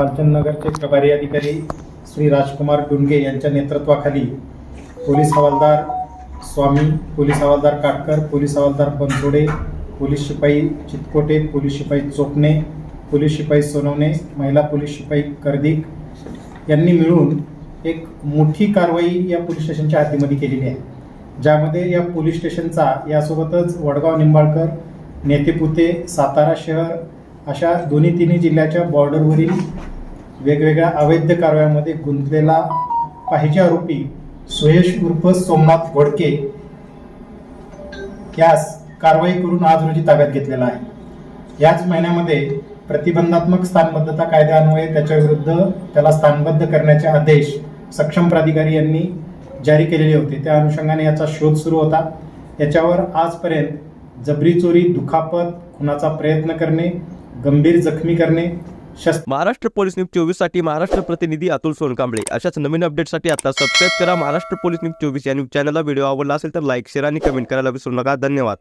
नगरचे प्रभारी अधिकारी श्री राजकुमार डुंगे यांच्या नेतृत्वाखाली पोलीस हवालदार स्वामी पोलीस हवालदार काटकर पोलीस हवालदार बनसोडे पोलीस शिपाई चितकोटे पोलीस शिपाई चोपणे पोलीस शिपाई सोनवणे महिला पोलीस शिपाई कर्दिक यांनी मिळून एक मोठी कारवाई या पोलीस स्टेशनच्या हातीमध्ये केलेली आहे. ज्यामध्ये या पोलीस स्टेशनचा यासोबतच वडगाव निंबाळकर नेतेपुते सातारा शहर अशा दोन्ही तिन्ही जिल्ह्याच्या बॉर्डरवरील वेगवेगळ्या अवैध कारवायामध्ये गुंतलेला पाहिजे आरोपी सुयश उर्फ सोमनाथ वडके यास कारवाई करून आज रोजी ताब्यात घेतलेला आहे. याच महिन्यामध्ये प्रतिबंधात्मक स्थानबद्धता कायद्यान्वये त्याच्याविरुद्ध त्याला स्थानबद्ध करण्याचे आदेश सक्षम प्राधिकारी यांनी जारी केलेले होते. त्या अनुषंगाने याचा शोध सुरू होता. याच्यावर आजपर्यंत जबरी चोरी दुखापत खुनाचा प्रयत्न करणे गंभीर जखमी करणे महाराष्ट्र पोलीस न्यूज चोवीससाठी महाराष्ट्र प्रतिनिधी अतुल सोनकांबळे. अशाच नवीन अपडेटसाठी आता सबस्क्राईब करा महाराष्ट्र पोलीस न्यूज चोवीस या न्यूज चॅनलला. व्हिडिओ आवडला असेल तर लाईक शेअर आणि कमेंट करायला विसरू नका. धन्यवाद.